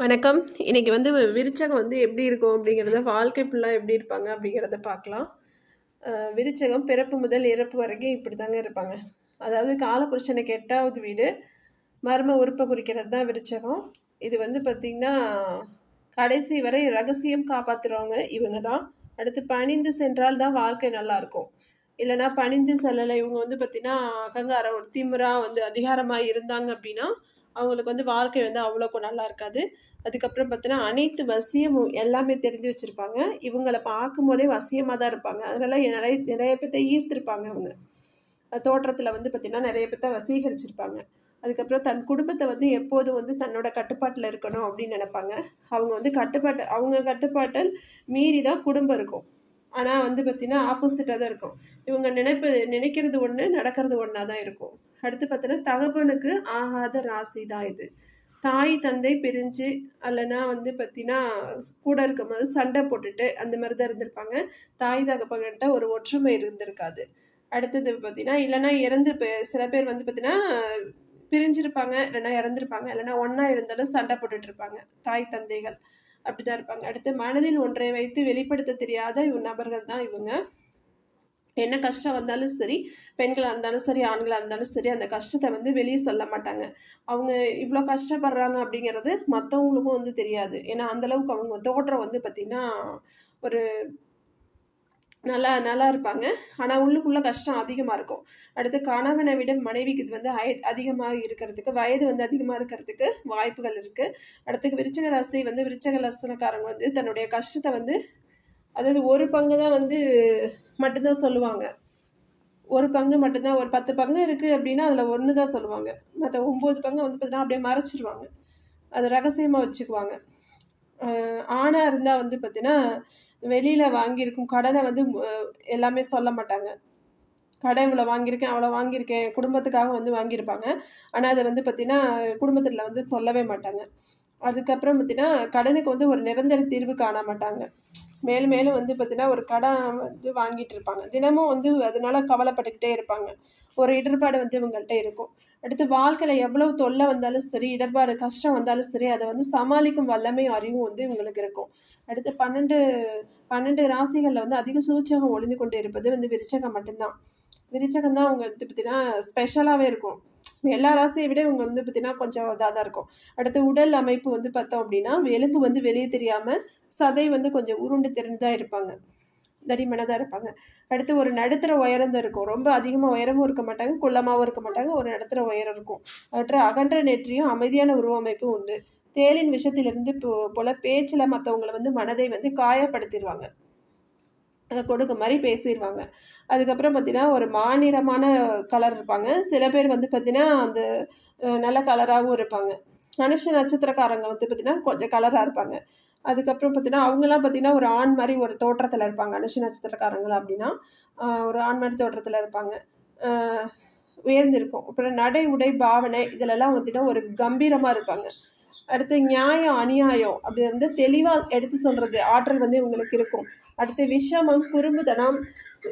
வணக்கம். இன்றைக்கி வந்து விருச்சகம் வந்து எப்படி இருக்கும் அப்படிங்கிறத வாழ்க்கை ஃபுல்லாக எப்படி இருப்பாங்க அப்படிங்கிறத பார்க்கலாம். விருச்சகம் பிறப்பு முதல் இறப்பு வரைக்கும் இப்படி தாங்க இருப்பாங்க. அதாவது காலபுருஷனுக்கு எட்டாவது வீடு மர்ம உறுப்பை குறிக்கிறது தான் விருச்சகம். இது வந்து பார்த்திங்கன்னா கடைசி வரை ரகசியம் காப்பாற்றுறவங்க இவங்க தான். அடுத்து பணிந்து சென்றால் தான் வாழ்க்கை நல்லா இருக்கும். இல்லைன்னா பணிஞ்சு செல்லலை. இவங்க வந்து பார்த்திங்கன்னா அகங்காரம் ஒரு திமுறா வந்து அதிகாரமாக இருந்தாங்க அப்படின்னா அவங்களுக்கு வந்து வாழ்க்கை வந்து அவ்வளோக்கு நல்லா இருக்காது. அதுக்கப்புறம் பார்த்தீங்கன்னா அனைத்து வசியமும் எல்லாமே தெரிஞ்சு வச்சுருப்பாங்க. இவங்களை பார்க்கும் போதே வசியமாக தான் இருப்பாங்க. அதனால நிறைய நிறைய பேர்த்த ஈர்த்திருப்பாங்க அவங்க. தோற்றத்தில் வந்து பார்த்திங்கன்னா நிறைய பேர்த்த வசீகரிச்சிருப்பாங்க. அதுக்கப்புறம் தன் குடும்பத்தை வந்து எப்போதும் வந்து தன்னோட கட்டுப்பாட்டில் இருக்கணும் அப்படின்னு நினைப்பாங்க. அவங்க வந்து கட்டுப்பாட்டு அவங்க கட்டுப்பாட்டில் மீறி தான் குடும்பம் இருக்கும். ஆனால் வந்து பார்த்திங்கன்னா ஆப்போசிட்டாக தான் இருக்கும். இவங்க நினைப்பு நினைக்கிறது ஒன்று நடக்கிறது ஒன்றா தான் இருக்கும். அடுத்து பார்த்தீங்கன்னா தகப்பனுக்கு ஆகாத ராசி தான் இது. தாய் தந்தை பிரிஞ்சு அல்லனா வந்து பார்த்தீங்கன்னா கூட இருக்கும் போது சண்டை போட்டுட்டு அந்த மாதிரி தான் இருந்திருப்பாங்க. தாய் தகப்பன்கிட்ட ஒரு ஒற்றுமை இருந்திருக்காது. அடுத்தது பார்த்தீங்கன்னா இல்லைன்னா இறந்து சில பேர் வந்து பார்த்தீங்கன்னா பிரிஞ்சிருப்பாங்க இல்லைன்னா இறந்துருப்பாங்க இல்லைன்னா ஒன்றா இருந்தாலும் சண்டை போட்டுட்ருப்பாங்க தாய் தந்தைகள். அப்படிதான் இருப்பாங்க. அடுத்து மனதில் ஒன்றை வைத்து வெளிப்படுத்த தெரியாத இவங்க நபர்கள் தான் இவங்க. என்ன கஷ்டம் வந்தாலும் சரி பெண்களாக இருந்தாலும் சரி ஆண்களாக இருந்தாலும் சரி அந்த கஷ்டத்தை வந்து வெளியே சொல்ல மாட்டாங்க. அவங்க இவ்வளோ கஷ்டப்படுறாங்க அப்படிங்கிறது மற்றவங்களுக்கும் வந்து தெரியாது. ஏன்னா அந்தளவுக்கு அவங்க தோற்றம் வந்து பார்த்திங்கன்னா ஒரு நல்லா நல்லா இருப்பாங்க. ஆனால் உள்ளுக்குள்ளே கஷ்டம் அதிகமாக இருக்கும். அடுத்து கணவனை விட மனைவிக்கு இது வந்து அய அதிகமாக இருக்கிறதுக்கு வயது வந்து அதிகமாக இருக்கிறதுக்கு வாய்ப்புகள் இருக்குது அடுத்து விருச்சக ராசி வந்து விருச்சக லசனக்காரங்க வந்து தன்னுடைய கஷ்டத்தை வந்து அதாவது ஒரு பங்கு தான் வந்து மட்டும்தான் சொல்லுவாங்க. ஒரு பங்கு மட்டும்தான் ஒரு பத்து பங்கு இருக்குது அப்படின்னா அதில் ஒன்று தான் சொல்லுவாங்க. மற்ற ஒம்பது பங்கு வந்து பார்த்தீங்கன்னா அப்படியே மறைச்சிடுவாங்க அது ரகசியமாக வச்சுக்குவாங்க. ஆணாக இருந்தால் வந்து பார்த்தீங்கன்னா வெளியில் வாங்கியிருக்கும் கடனை வந்து எல்லாமே சொல்ல மாட்டாங்க. கடன் இவ்வளோ வாங்கியிருக்கேன் அவ்வளோ வாங்கியிருக்கேன் குடும்பத்துக்காக வந்து வாங்கியிருப்பாங்க. ஆனால் அதை வந்து பார்த்திங்கன்னா குடும்பத்தில் வந்து சொல்லவே மாட்டாங்க. அதுக்கப்புறம் பார்த்திங்கன்னா கடனுக்கு வந்து ஒரு நிரந்தர தீர்வு காண மாட்டாங்க. மேலும் மேலும் வந்து பார்த்திங்கன்னா ஒரு கடன் வந்து வாங்கிட்டு இருப்பாங்க. தினமும் வந்து அதனால கவலைப்பட்டுக்கிட்டே இருப்பாங்க. ஒரு இடர்பாடு வந்து இவங்கள்ட்ட இருக்கும். அடுத்து வாழ்க்கையில் எவ்வளவு தொல்லை வந்தாலும் சரி இடர்பாடு கஷ்டம் வந்தாலும் சரி அதை வந்து சமாளிக்கும் வல்லமை அறிவும் வந்து இவங்களுக்கு இருக்கும். அடுத்து பன்னெண்டு பன்னெண்டு ராசிகளில் வந்து அதிக சூச்சகம் ஒளிந்து கொண்டு இருப்பது வந்து விருச்சகம் மட்டும்தான். விருச்சகம் தான் அவங்க வந்து பார்த்தீங்கன்னா ஸ்பெஷலாகவே இருக்கும். எல்லா ராசியை விட இவங்க வந்து பார்த்தீங்கன்னா கொஞ்சம் இதாக தான் இருக்கும். அடுத்து உடல் அமைப்பு வந்து பார்த்தோம் அப்படின்னா எலும்பு வந்து வெளியே தெரியாமல் சதை வந்து கொஞ்சம் உருண்டு தெரிஞ்சுதான் இருப்பாங்க. தடிமனதாக இருப்பாங்க. அடுத்து ஒரு நடுத்தர உயரம் தான் இருக்கும். ரொம்ப அதிகமாக உயரமும் இருக்க மாட்டாங்க குள்ளமாகவும் இருக்க மாட்டாங்க. ஒரு நடுத்தர உயரம் இருக்கும். அவற்றை அகன்ற நெற்றியும் அமைதியான உருவமைப்பும் உண்டு. தேலின் விஷத்திலிருந்து போல பேச்சில் மற்றவங்களை வந்து மனதை வந்து காயப்படுத்திடுவாங்க கொடுக்க மாதிரி பேசிடுவாங்க அதுக்கப்புறம் பார்த்தீங்கன்னா ஒரு மாநிலமான கலர் இருப்பாங்க. சில பேர் வந்து பார்த்தீங்கன்னா அந்த நல்ல கலராகவும் இருப்பாங்க. மனுஷ நட்சத்திரக்காரங்க வந்து பார்த்தீங்கன்னா கொஞ்சம் கலராக இருப்பாங்க. அதுக்கப்புறம் பார்த்தீங்கன்னா அவங்கெல்லாம் பார்த்தீங்கன்னா ஒரு ஆண் மாதிரி ஒரு தோற்றத்தில் இருப்பாங்க. அனுஷ நட்சத்திரக்காரங்களா அப்படின்னா ஒரு ஆண் மாதிரி தோற்றத்தில் இருப்பாங்க. உயர்ந்திருக்கும். அப்புறம் நடை உடை பாவனை இதிலெல்லாம் வந்துட்டு ஒரு கம்பீரமாக இருப்பாங்க. அடுத்து நியாயம் அநியாயம் அப்படி வந்து தெளிவாக எடுத்து சொல்கிறது ஆற்றல் வந்து இவங்களுக்கு இருக்கும். அடுத்து விஷமம் குறும்புத்தனம்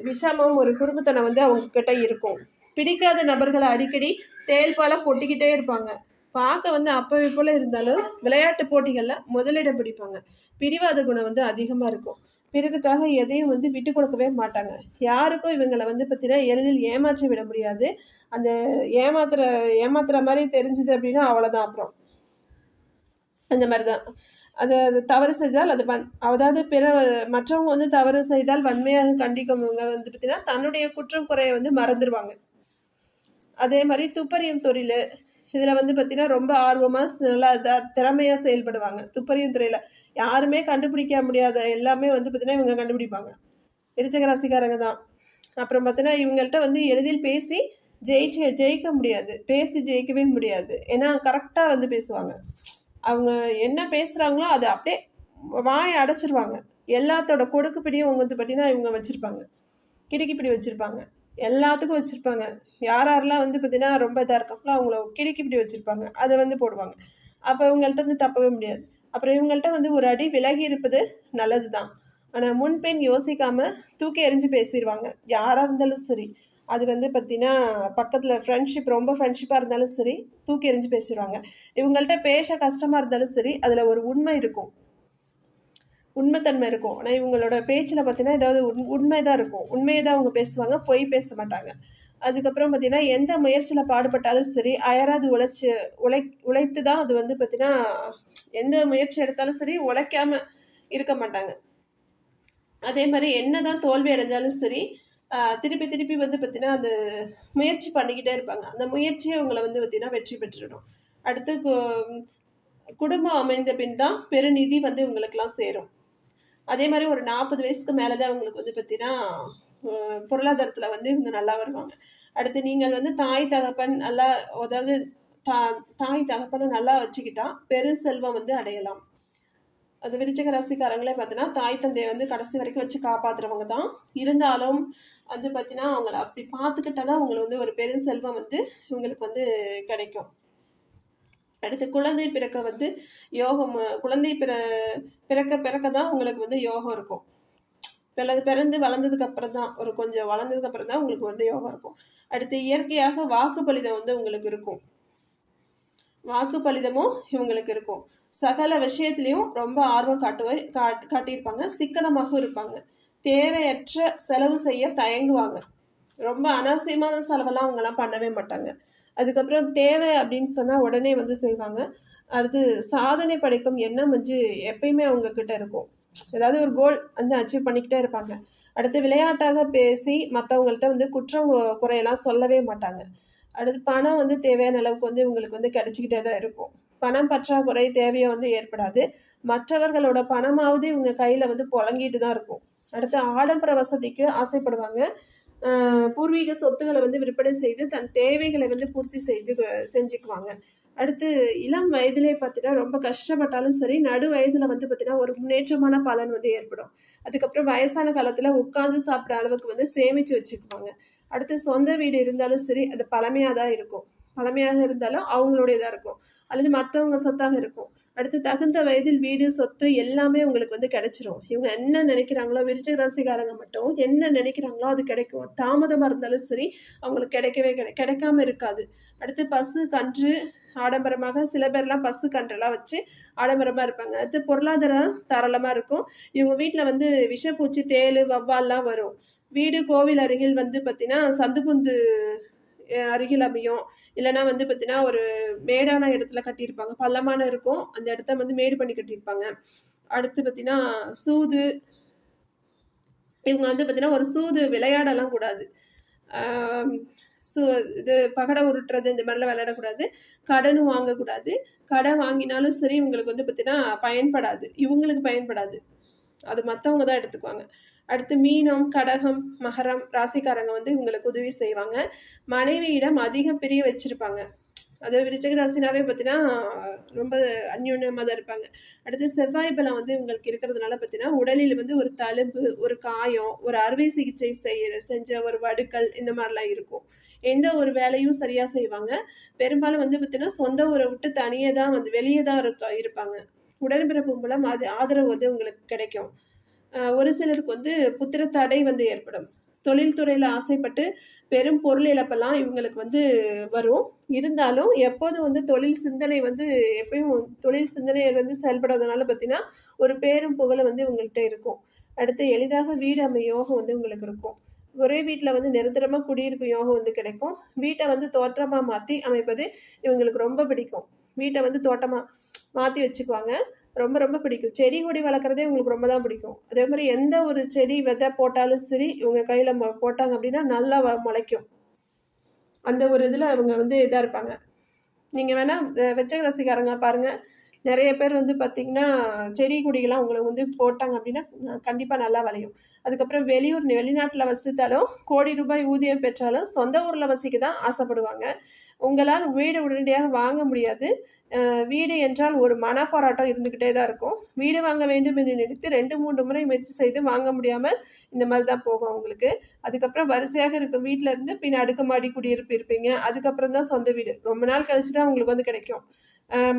விஷமம் ஒரு குறும்புத்தனம் வந்து அவங்க கிட்ட இருக்கும். பிடிக்காத நபர்களை அடிக்கடி தேல் போல கொட்டிக்கிட்டே இருப்பாங்க. பார்க்க வந்து அப்பவே போல இருந்தாலும் விளையாட்டு போட்டிகளில் முதலிடம் பிடிப்பாங்க. பிடிவாத குணம் வந்து அதிகமாக இருக்கும். பிறருக்காக எதையும் வந்து விட்டு கொடுக்கவே மாட்டாங்க. யாருக்கும் இவங்களை வந்து பார்த்தீங்கன்னா எளிதில் ஏமாற்றி விட முடியாது. அந்த ஏமாத்துற ஏமாத்துற மாதிரி தெரிஞ்சுது அப்படின்னா அவ்வளோதான் அப்புறம். அந்த மாதிரி தான் அது அது தவறு செய்தால் அது வன் அதாவது பிற மற்றவங்க வந்து தவறு செய்தால் வன்மையாக கண்டிக்கவங்க வந்து பார்த்தீங்கன்னா தன்னுடைய குற்றம் குறையை வந்து மறந்துடுவாங்க அதே மாதிரி துப்பறியும் தொழில் இதில் வந்து பார்த்தீங்கன்னா ரொம்ப ஆர்வமாக நல்லா இதாக திறமையாக செயல்படுவாங்க. துப்பறியும் துறையில் யாருமே கண்டுபிடிக்க முடியாத எல்லாமே வந்து பார்த்தீங்கன்னா இவங்க கண்டுபிடிப்பாங்க. விருச்சக ராசிக்காரங்க தான். அப்புறம் பார்த்தீங்கன்னா இவங்கள்ட்ட வந்து எளிதில் பேசி ஜெயிச்சு ஜெயிக்க முடியாது. பேசி ஜெயிக்கவே முடியாது. ஏன்னா கரெக்டாக வந்து பேசுவாங்க. அவங்க என்ன பேசுகிறாங்களோ அதை அப்படியே வாயை அடைச்சிருவாங்க. எல்லாத்தோட கொடுக்குப்பிடியும் அவங்க வந்து பார்த்தீங்கன்னா இவங்க வச்சுருப்பாங்க. கிடுக்கிப்பிடி வச்சுருப்பாங்க. எல்லாத்துக்கும் வச்சுருப்பாங்க. யார் யாரெல்லாம் வந்து பார்த்தீங்கன்னா ரொம்ப இதாக இருக்காங்களோ அவங்கள கிடுக்கிப்பிடி வச்சுருப்பாங்க. அதை வந்து போடுவாங்க. அப்போ இவங்கள்ட்ட வந்து தப்பவே முடியாது. அப்புறம் இவங்கள்ட்ட வந்து ஒரு அடி விலகி இருப்பது நல்லது தான் ஆனால் முன்பெண் யோசிக்காமல் தூக்கி எறிஞ்சு பேசிடுவாங்க யாராக இருந்தாலும் சரி. அது வந்து பார்த்தீங்கன்னா பக்கத்தில் ஃப்ரெண்ட்ஷிப் ரொம்ப ஃப்ரெண்ட்ஷிப்பாக இருந்தாலும் சரி தூக்கி எறிஞ்சு பேசிடுவாங்க இவங்கள்ட்ட பேச கஷ்டமாக இருந்தாலும் சரி அதில் ஒரு உண்மை இருக்கும். உண்மைத்தன்மை இருக்கும். ஆனால் இவங்களோட பேச்சில் பார்த்தீங்கன்னா ஏதாவது உண் உண்மை தான் இருக்கும். உண்மையை தான் அவங்க பேசுவாங்க பொய் பேச மாட்டாங்க. அதுக்கப்புறம் பார்த்தீங்கன்னா எந்த முயற்சியில் பாடுபட்டாலும் சரி அயராது உழைச்சி உழை உழைத்து தான் அது வந்து பார்த்தீங்கன்னா எந்த முயற்சி எடுத்தாலும் சரி உழைக்காம இருக்க மாட்டாங்க. அதே மாதிரி என்ன தான் தோல்வி அடைஞ்சாலும் சரி திருப்பி திருப்பி வந்து பார்த்தீங்கன்னா அந்த முயற்சி பண்ணிக்கிட்டே இருப்பாங்க. அந்த முயற்சியை அவங்கள வந்து பார்த்தீங்கன்னா வெற்றி பெற்றுடும். அடுத்து கு- குடும்பம் அமைந்த பின் தான் பெருநிதி வந்து இவங்களுக்கெல்லாம் சேரும். அதே மாதிரி ஒரு நாற்பது வயசுக்கு மேலே தான் அவங்களுக்கு வந்து பார்த்தீங்கன்னா பொருளாதாரத்தில் வந்து இவங்க நல்லா வருவாங்க. அடுத்து நீங்கள் வந்து தாய் தகப்பன் நல்லா அதாவது தா தாய் தகப்பனை நல்லா வச்சுக்கிட்டா பெரு செல்வம் வந்து அடையலாம். அது விருச்சக ராசிக்காரங்களே பார்த்தீங்கன்னா தாய் தந்தையை வந்து கடைசி வரைக்கும் வச்சு காப்பாத்துறவங்க தான். இருந்தாலும் வந்து பார்த்தீங்கன்னா அவங்கள அப்படி பார்த்துக்கிட்டா தான் அவங்களுக்கு வந்து ஒரு பெரும் செல்வம் வந்து இவங்களுக்கு வந்து கிடைக்கும். அடுத்து குழந்தை பிறக்க வந்து யோகம் குழந்தை பிற பிறக்க பிறக்க தான் உங்களுக்கு வந்து யோகம் இருக்கும். பிறந்து பிறந்து வளர்ந்ததுக்கு அப்புறம் தான் ஒரு கொஞ்சம் வளர்ந்ததுக்கு அப்புறம் தான் உங்களுக்கு வந்து யோகம் இருக்கும். அடுத்து இயற்கையாக வாக்கு பலிதம் வந்து உங்களுக்கு இருக்கும். வாக்கு பலிதமும் இவங்களுக்கு இருக்கும். சகல விஷயத்துலையும் ரொம்ப ஆர்வம் காட்டுவை காட் காட்டியிருப்பாங்க. சிக்கனமாகவும் இருப்பாங்க. தேவையற்ற செலவு செய்ய தயங்குவாங்க. ரொம்ப அனாவசியமான செலவெல்லாம் அவங்கெல்லாம் பண்ணவே மாட்டாங்க. அதுக்கப்புறம் தேவை அப்படின்னு சொன்னால் உடனே வந்து செய்வாங்க. அடுத்து சாதனை படைக்கும் எண்ணம் வந்து எப்பயுமே அவங்கக்கிட்ட இருக்கும். ஏதாவது ஒரு கோல் வந்து அச்சீவ் பண்ணிக்கிட்டே இருப்பாங்க. அடுத்து விளையாட்டாக பேசி மற்றவங்கள்ட்ட வந்து குற்றம் குறையெல்லாம் சொல்லவே மாட்டாங்க. அடுத்து பணம் வந்து தேவையான அளவுக்கு வந்து இவங்களுக்கு வந்து கிடைச்சிக்கிட்டே தான் இருக்கும். பணம் பற்றாக்குறை தேவையை வந்து ஏற்படாது. மற்றவர்களோட பணமாவது இவங்க கையில் வந்து புழங்கிட்டு தான் இருக்கும். அடுத்து ஆடம்பர வசதிக்கு ஆசைப்படுவாங்க. பூர்வீக சொத்துக்களை வந்து விற்பனை செய்து தன் தேவைகளை வந்து பூர்த்தி செஞ்சு செஞ்சுக்குவாங்க. அடுத்து இளம் வயதிலே பார்த்தீங்கன்னா ரொம்ப கஷ்டப்பட்டாலும் சரி நடு வயதில் வந்து பார்த்தீங்கன்னா ஒரு முன்னேற்றமான பலன் வந்து ஏற்படும். அதுக்கப்புறம் வயசான காலத்தில் உட்காந்து சாப்பிட்ற அளவுக்கு வந்து சேமித்து வச்சுக்குவாங்க. அடுத்து சொந்த வீடு இருந்தாலும் சரி அது பழமையாக தான் இருக்கும். பழமையாக இருந்தாலும் அவங்களுடையதாக இருக்கும். அல்லது மற்றவங்க சொத்தாக இருக்கும். அடுத்து தகுந்த வயதில் வீடு சொத்து எல்லாமே உங்களுக்கு வந்து கிடைச்சிரும். இவங்க என்ன நினைக்கிறாங்களோ விருச்சிக ராசிக்காரங்க மட்டும் என்ன நினைக்கிறாங்களோ அது கிடைக்கும். தாமதமாக இருந்தாலும் சரி அவங்களுக்கு கிடைக்கவே கிடை கிடைக்காம இருக்காது. அடுத்து பசு கன்று ஆடம்பரமாக சில பேர்லாம் பசு கன்றெல்லாம் வச்சு ஆடம்பரமாக இருப்பாங்க. அடுத்து பொருளாதாரம் தாராளமாக இருக்கும். இவங்க வீட்டில் வந்து விஷப்பூச்சி தேள் வவ்வால்லாம் வரும். வீடு கோவில் அருகில் வந்து பார்த்தீங்கன்னா சந்துபுந்து அருகில் அமையும். இல்லைன்னா வந்து பார்த்தீங்கன்னா ஒரு மேடான இடத்துல கட்டியிருப்பாங்க. பள்ளமான இருக்கும். அந்த இடத்த வந்து மேடு பண்ணி கட்டியிருப்பாங்க. அடுத்து பார்த்தீங்கன்னா சூது. இவங்க வந்து பார்த்தீங்கன்னா ஒரு சூது விளையாடலாம் கூடாது. ஸோ இது பகடை உருட்டுறது இந்த மாதிரிலாம் விளையாடக்கூடாது. கடனும் வாங்கக்கூடாது. கடன் வாங்கினாலும் சரி இவங்களுக்கு வந்து பார்த்தீங்கன்னா பயன்படாது. இவங்களுக்கு பயன்படாது. அது மற்றவங்க தான் எடுத்துக்குவாங்க. அடுத்து மீனம் கடகம் மகரம் ராசிக்காரங்க வந்து இவங்களுக்கு உதவி செய்வாங்க. மனைவியிடம் அதிக பிரிய வச்சிருப்பாங்க. அது விருச்சக ராசினாவே பார்த்தீங்கன்னா ரொம்ப அந்யோன்யமாக தான் இருப்பாங்க. அடுத்து செவ்வாய் பலம் வந்து இவங்களுக்கு இருக்கிறதுனால பார்த்தீங்கன்னா உடலில் வந்து ஒரு தழும்பு ஒரு காயம் ஒரு அறுவை சிகிச்சை செய்ய செஞ்ச ஒரு வடுக்கல் இந்த மாதிரிலாம் இருக்கும். எந்த ஒரு வேலையும் சரியாக செய்வாங்க. பெரும்பாலும் வந்து பார்த்தீங்கன்னா சொந்த ஊரை விட்டு தனியே தான் வந்து வெளியே தான் இருக்க இருப்பாங்க. உடன்பிறப்பு மூலம் அது ஆதரவு வந்து உங்களுக்கு கிடைக்கும். ஒரு சிலருக்கு வந்து புத்திர தடை வந்து ஏற்படும். தொழில்துறையில் ஆசைப்பட்டு பெரும் பொருள் இழப்பெல்லாம் இவங்களுக்கு வந்து வரும். இருந்தாலும் எப்போதும் வந்து தொழில் சிந்தனை வந்து எப்பயும் தொழில் சிந்தனை வந்து செயல்படுறதுனால பார்த்தீங்கன்னா ஒரு பேரும் புகழ வந்து இவங்கள்ட்ட இருக்கும். அடுத்து எளிதாக வீடு அமைய யோகம் வந்து உங்களுக்கு இருக்கும். ஒரே வீட்டில் வந்து நிரந்தரமாக குடியிருக்கும் யோகம் வந்து கிடைக்கும். வீட்டை வந்து தோற்றமாக மாற்றி அமைப்பது இவங்களுக்கு ரொம்ப பிடிக்கும். வீட்டை வந்து தோட்டமாக மாற்றி வச்சுக்குவாங்க. ரொம்ப ரொம்ப பிடிக்கும். செடி கொடி வளர்க்குறதே உங்களுக்கு ரொம்ப தான் பிடிக்கும். அதே மாதிரி எந்த ஒரு செடி விதை போட்டாலும் சரி இவங்க கையில் போட்டாங்க அப்படின்னா நல்லா வ- முளைக்கும். அந்த ஒரு இதில் அவங்க வந்து இதாக இருப்பாங்க. நீங்கள் வேணால் வெச்சக ரசிகாரங்க பாருங்கள் நிறைய பேர் வந்து பார்த்திங்கன்னா செடி கொடிகள்லாம் உங்களை வந்து போட்டாங்க அப்படின்னா கண்டிப்பாக நல்லா விளையும். அதுக்கப்புறம் வெளியூர் வெளிநாட்டில் வசித்தாலும் கோடி ரூபாய் ஊதியம் பெற்றாலும் சொந்த ஊரில் வசிக்க தான் ஆசைப்படுவாங்க. உங்களால் வீடு உடனடியாக வாங்க முடியாது. வீடு என்றால் ஒரு மனப்போராட்டம் இருந்துக்கிட்டே தான் இருக்கும். வீடு வாங்க வேண்டும் என்று நினைத்து ரெண்டு மூன்று முறை முயற்சி செய்து வாங்க முடியாமல் இந்த மாதிரி தான் போகும் அவங்களுக்கு. அதுக்கப்புறம் வரிசையாக இருக்கும் வீட்டில் இருந்து பின் அடுக்குமாடி குடியிருப்பு இருப்பீங்க. அதுக்கப்புறம் தான் சொந்த வீடு. ரொம்ப நாள் கழிச்சு தான் உங்களுக்கு வந்து கிடைக்கும்.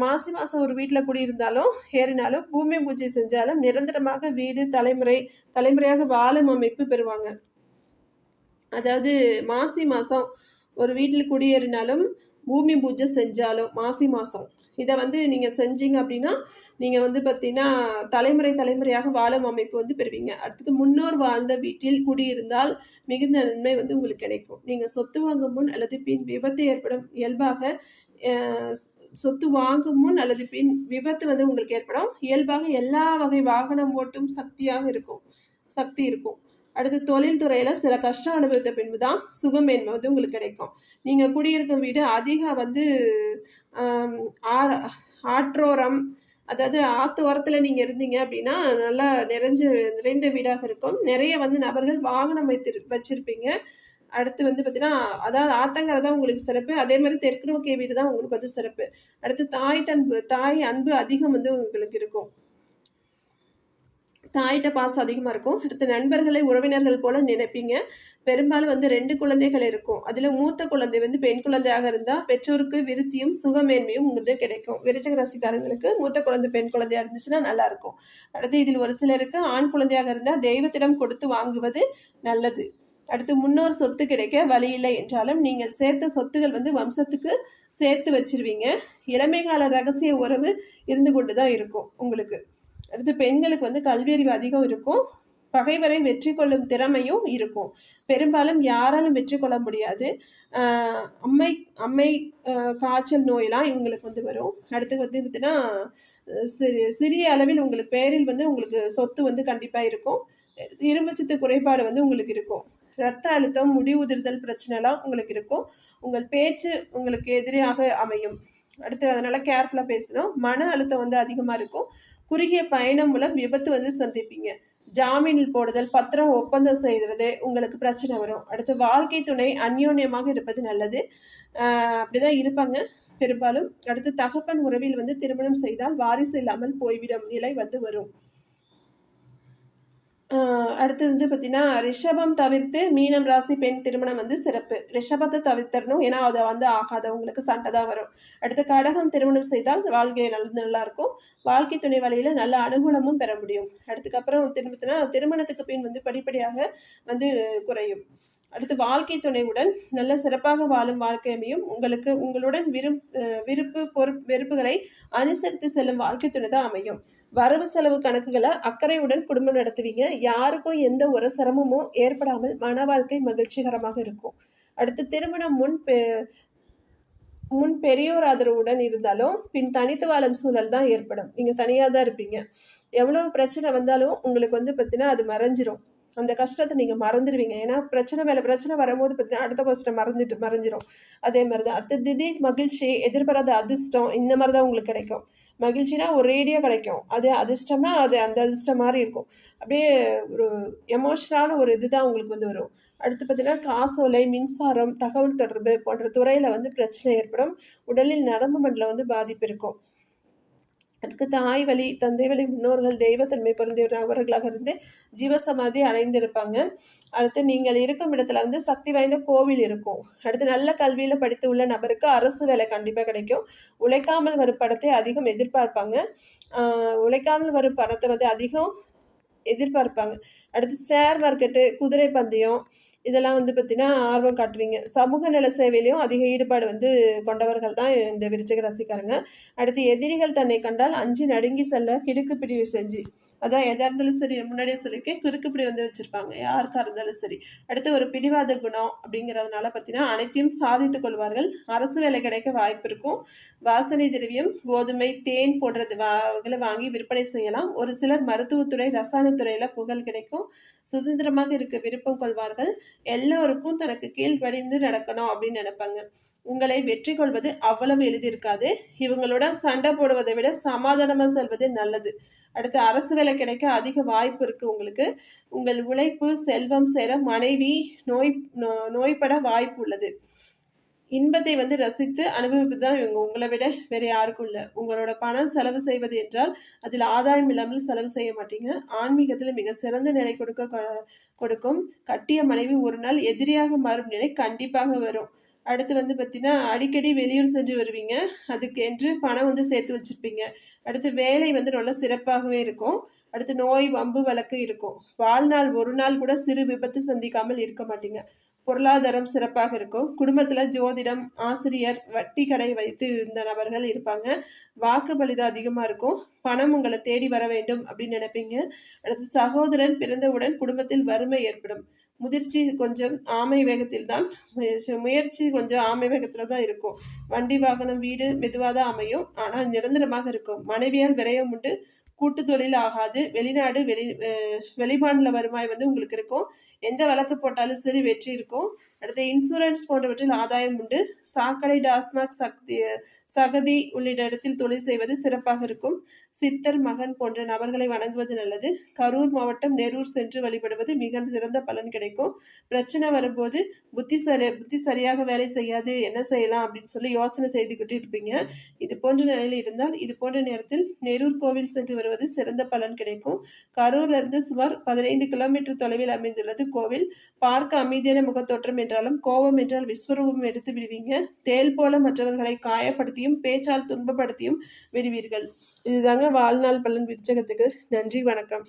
மாசி மாதம் ஒரு வீட்டில் குடியிருந்தாலும் ஏறினாலும் பூமி பூஜை செஞ்சாலும் நிரந்தரமாக வீடு தலைமுறை தலைமுறையாக வாழும் அமைப்பு பெறுவாங்க. அதாவது மாசி மாதம் ஒரு வீட்டில் குடியேறினாலும் பூமி பூஜை செஞ்சாலும் மாசி மாதம் இதை வந்து நீங்கள் செஞ்சீங்க அப்படின்னா நீங்கள் வந்து பார்த்தீங்கன்னா தலைமுறை தலைமுறையாக வாழும் அமைப்பு வந்து பெறுவீங்க. அடுத்து முன்னோர் வாழ்ந்த வீட்டில் குடியிருந்தால் மிகுந்த நன்மை வந்து உங்களுக்கு கிடைக்கும். நீங்கள் சொத்து வாங்கும் முன் அல்லது பின் விபத்து ஏற்படும் இயல்பாக சொத்து வாங்கும் முன் அல்லது பின் விபத்து வந்து உங்களுக்கு ஏற்படும். இயல்பாக எல்லா வகை வாகனம் ஓட்டும் சக்தியாக இருக்கும். சக்தி இருக்கும். அடுத்து தொழில் துறையில் சில கஷ்டம் அனுபவித்த பின்பு தான் சுகம் வந்து உங்களுக்கு கிடைக்கும். நீங்கள் குடியிருக்கும் வீடு அதிக வந்து ஆம், ஆற- ஆற்றோரம் அதாவது ஆற்று ஓரத்தில் நீங்கள் இருந்தீங்க அப்படின்னா நல்லா நிறைஞ்ச நிறைந்த வீடாக இருக்கும். நிறைய வந்து நபர்கள் வாகனம் வைத்திரு வச்சுருப்பீங்க. அடுத்து வந்து பார்த்தீங்கன்னா அதாவது ஆத்தங்கரை தான் உங்களுக்கு சிறப்பு. அதே மாதிரி தெற்கு நோக்கிய வீடு தான் உங்களுக்கு வந்து சிறப்பு. அடுத்து தாய் தன்பு தாய் அன்பு அதிகம் வந்து உங்களுக்கு இருக்கும். தாயிட்ட பாசம் அதிகமாக இருக்கும். அடுத்து நண்பர்களை உறவினர்கள் போல நினைப்பீங்க. பெரும்பாலும் வந்து ரெண்டு குழந்தைகள் இருக்கும். அதில் மூத்த குழந்தை வந்து பெண் குழந்தையாக இருந்தால் பெற்றோருக்கு விருத்தியும் சுகமேன்மையும் உங்களுக்கு கிடைக்கும். விருச்சக ராசிக்காரங்களுக்கு மூத்த குழந்தை பெண் குழந்தையாக இருந்துச்சுன்னா நல்லாயிருக்கும் அடுத்து இதில் ஒரு சிலருக்கு ஆண் குழந்தையாக இருந்தால் தெய்வத்திடம் கொடுத்து வாங்குவது நல்லது. அடுத்து முன்னோர் சொத்து கிடைக்க வழி இல்லை என்றாலும் நீங்கள் சேர்த்த சொத்துகள் வந்து வம்சத்துக்கு சேர்த்து வச்சிருவீங்க. இளமை கால ரகசிய உறவு இருந்து கொண்டு தான் இருக்கும் உங்களுக்கு. அடுத்து பெண்களுக்கு வந்து கல்வியறிவு அதிகம் இருக்கும். பகைவரை வெற்றி கொள்ளும் திறமையும் இருக்கும். பெரும்பாலும் யாராலும் வெற்றி கொள்ள முடியாது. அம்மை அம்மை காய்ச்சல் நோயெல்லாம் இவங்களுக்கு வந்து வரும். அடுத்து வந்து பார்த்தீங்கன்னா சிறு சிறிய அளவில் உங்களுக்கு பேரில் வந்து உங்களுக்கு சொத்து வந்து கண்டிப்பாக இருக்கும். இரும்புச்சத்து குறைபாடு வந்து உங்களுக்கு இருக்கும். ரத்த அழுத்தம் முடி உதிர்தல் பிரச்சனைலாம் உங்களுக்கு இருக்கும். உங்கள் பேச்சு உங்களுக்கு எதிரியாக அமையும். அடுத்து அதனால் கேர்ஃபுல்லாக பேசணும். மன அழுத்தம் வந்து அதிகமாக இருக்கும். குறுகிய பயணம் மூலம் விபத்து வந்து சந்திப்பீங்க. ஜாமீனில் போடுதல் பத்திரம் ஒப்பந்தம் செய்கிறது உங்களுக்கு பிரச்சனை வரும். அடுத்து வாழ்க்கை துணை அந்யோன்யமாக இருப்பது நல்லது. அப்படிதான் இருப்பாங்க பெரும்பாலும். அடுத்து தகப்பன் உறவில் வந்து திருமணம் செய்தால் வாரிசு இல்லாமல் போய்விடும் நிலை வந்து வரும். அடுத்தது வந்து பார்த்தீங்கன்னா ரிஷபம் தவிர்த்து மீனம் ராசி பெண் திருமணம் வந்து சிறப்பு. ரிஷபத்தை தவிர்த்தரணும். ஏன்னா அதை வந்து ஆகாதவங்களுக்கு சண்டை தான் வரும். அடுத்து கடகம் திருமணம் செய்தால் வாழ்க்கை நல்ல நல்லா இருக்கும் வாழ்க்கை துணை வழியில் நல்ல அனுகூலமும் பெற முடியும். அதுக்கப்புறம் திரும்பத்தினா திருமணத்துக்கு பின் வந்து படிப்படியாக வந்து குறையும். அடுத்து வாழ்க்கை துணைவுடன் நல்ல சிறப்பாக வாழும் வாழ்க்கை அமையும். உங்களுக்கு உங்களுடன் விரும் விருப்பு பொறுப்பு வெறுப்புகளை அனுசரித்து செல்லும் வாழ்க்கை துணை தான் அமையும். வரவு செலவு கணக்குகளை அக்கறையுடன் குடும்பம் நடத்துவீங்க. யாருக்கும் எந்த ஒரு சிரமமும் ஏற்படாமல் மன வாழ்க்கை மகிழ்ச்சிகரமாக இருக்கும். அடுத்து திருமணம் முன் பெ- முன் பெரியோர் ஆதரவுடன் இருந்தாலும் பின் தனித்து வாழும் சூழல் தான் ஏற்படும். நீங்கள் தனியாக தான் இருப்பீங்க. எவ்வளோ பிரச்சனை வந்தாலும் உங்களுக்கு வந்து பார்த்தீங்கன்னா அது மறைஞ்சிரும். அந்த கஷ்டத்தை நீங்கள் மறந்துடுவீங்க. ஏன்னா பிரச்சனை மேலே பிரச்சனை வரும்போது பார்த்தீங்கன்னா அடுத்த பிரச்சனை மறந்துட்டு மறைஞ்சிரும். அதே மாதிரி தான் அடுத்து திடீர் மகிழ்ச்சி எதிர்பாராத அதிர்ஷ்டம் இந்த மாதிரி தான் உங்களுக்கு கிடைக்கும். மகிழ்ச்சினா ஒரேடியாக கிடைக்கும். அது அதிர்ஷ்டம்னா அது அந்த அதிர்ஷ்டம் மாதிரி இருக்கும். அப்படியே ஒரு எமோஷனலான ஒரு இதுதான் உங்களுக்கு வந்து வரும். அடுத்து பார்த்தீங்கன்னா காசோலை மின்சாரம் தகவல் தொடர்பு போன்ற துறையில் வந்து பிரச்சனை ஏற்படும். உடலில் நரம்பு மண்டலம் வந்து பாதிப்பு இருக்கும். அதுக்கு தாய் வழி தந்தை வழி முன்னோர்கள் தெய்வத்தன்மை பொருந்தியவர்களாக இருந்து ஜீவசமாதி அடைந்திருப்பாங்க. அடுத்து நீங்கள் இருக்கும் இடத்துல வந்து சக்தி வாய்ந்த கோவில் இருக்கும். அடுத்து நல்ல கல்வியில் படித்து உள்ள நபருக்கு அரசு வேலை கண்டிப்பாக கிடைக்கும். உழைக்காமல் வரும் படத்தை அதிகம் எதிர்பார்ப்பாங்க. உழைக்காமல் வரும் படத்தை வந்து அதிகம் எதிர்பார்ப்பாங்க. அடுத்து ஷேர் மார்க்கெட்டு குதிரை பந்தயம் இதெல்லாம் வந்து பார்த்தீங்கன்னா ஆர்வம் காட்டுவீங்க. சமூக நல சேவையிலையும் அதிக ஈடுபாடு வந்து கொண்டவர்கள் தான் இந்த விருச்சிக ரசிக்காரங்க. அடுத்து எதிரிகள் தன்னை கண்டால் அஞ்சு நடுங்கி செல்ல கிடுக்கு பிடிவு செஞ்சு. அதான் எதாக இருந்தாலும் சரி முன்னாடியே சொல்லியிருக்கேன். குறுக்கு பிடி வந்து வச்சுருப்பாங்க. யாருக்காக இருந்தாலும் சரி. அடுத்து ஒரு பிடிவாத குணம் அப்படிங்கிறதுனால பார்த்தீங்கன்னா அனைத்தையும் சாதித்துக் கொள்வார்கள். அரசு வேலை கிடைக்க வாய்ப்பு இருக்கும். வாசனை திரவியம் கோதுமை தேன் போன்றது வா வாங்கி விற்பனை செய்யலாம். ஒரு சிலர் மருத்துவத்துறை துறையில் புகழ் கிடைக்கும். சுதந்திரமாக இருக்க விருப்பம் கொள்வார்கள். எல்லோருக்கும் தனக்கு கீழ்ப்படிந்து நடக்கணும் அப்படின்னு நினைப்பாங்க. உங்களை வெற்றி கொள்வது அவ்வளவு எளிதிருக்காது. இவங்களோட சண்டை போடுவதை விட சமாதானமாக செல்வது நல்லது. அடுத்து அரசு வேலை கிடைக்க அதிக வாய்ப்பு இருக்குது உங்களுக்கு. உங்கள் உழைப்பு செல்வம் சேர மனைவி நோய் நோ- நோய்பட வாய்ப்பு உள்ளது. இன்பத்தை வந்து ரசித்து அனுபவிப்பது தான் இவங்க. உங்களை விட வேறு யாருக்கும் இல்லை. உங்களோட பணம் செலவு செய்வது என்றால் அதில் ஆதாயம் இல்லாமல் செலவு செய்ய மாட்டீங்க. ஆன்மீகத்தில் மிக சிறந்த நிலை கொடுக்க கொடுக்கும். கட்டிய மனைவி ஒரு நாள் எதிரியாக மாறும் நிலை கண்டிப்பாக வரும். அடுத்து வந்து பார்த்தீங்கன்னா அடிக்கடி வெளியூர் சென்று வருவீங்க. அதுக்கு என்று பணம் வந்து சேர்த்து வச்சுருப்பீங்க. அடுத்து வேலை வந்து நல்லா சிறப்பாகவே இருக்கும். அடுத்து நோய் வம்பு வழக்கு இருக்கும். வாழ்நாள் ஒரு நாள் கூட சிறு விபத்து சந்திக்காமல் இருக்க மாட்டீங்க. பொருளாதாரம் சிறப்பாக இருக்கும். குடும்பத்தில் ஜோதிடம் ஆசிரியர் வட்டி கடை வைத்து இருந்த நபர்கள் இருப்பாங்க. வாக்கு பலிதம் அதிகமாக இருக்கும். பணம் உங்களை தேடி வர வேண்டும் அப்படின்னு நினைப்பீங்க. அடுத்து சகோதரன் பிறந்தவுடன் குடும்பத்தில் வறுமை ஏற்படும். முதிர்ச்சி கொஞ்சம் ஆமை வேகத்தில் தான் முயற்சி கொஞ்சம் ஆமை வேகத்தில் தான் இருக்கும். வண்டி வாகனம் வீடு மெதுவாக தான் அமையும். ஆனால் நிரந்தரமாக இருக்கும். மனைவியால் விரயம் உண்டு. கூட்டு தொழில் ஆகாது வெளிநாடு வெளி வெளிமாநில வருமாய் வந்து உங்களுக்கு இருக்கும். எந்த வழக்கு போட்டாலும் சரி வெற்றி இருக்கும். அடுத்து இன்சூரன்ஸ் போன்றவற்றில் ஆதாயம் உண்டு. சாக்கடை டாஸ்மாக் சக்தி சகதி உள்ளிட்ட இடத்தில் தொழில் செய்வது சிறப்பாக இருக்கும். சித்தர் மகன் போன்ற நபர்களை வணங்குவது நல்லது. கரூர் மாவட்டம் நெரூர் சென்று வழிபடுவது மிக சிறந்த பலன் கிடைக்கும். பிரச்சனை வரும்போது புத்தி சரி புத்தி சரியாக வேலை செய்யாது என்ன செய்யலாம்? அப்படின்னு சொல்லி யோசனை செய்துக்கிட்டு இருப்பீங்க இது போன்ற நிலையில் இருந்தால் இது போன்ற நேரத்தில் நெரூர் கோவில் சென்று வருவது சிறந்த பலன் கிடைக்கும். கரூர்ல இருந்து சுமார் பதினைந்து கிலோமீட்டர் தொலைவில் அமைந்துள்ளது கோவில். பார்க்க அமைதியான முகத்தோற்றம் என்ற என்றாலும் கோபம் என்றால் விஸ்வரூபம் எடுத்து விடுவீங்க. தேல் போல மற்றவர்களை காயப்படுத்தியும் பேச்சால் துன்பப்படுத்தியும் விடுவீர்கள். இதுதாங்க வாழ்நாள் பலன் விருச்சகத்துக்கு. நன்றி வணக்கம்.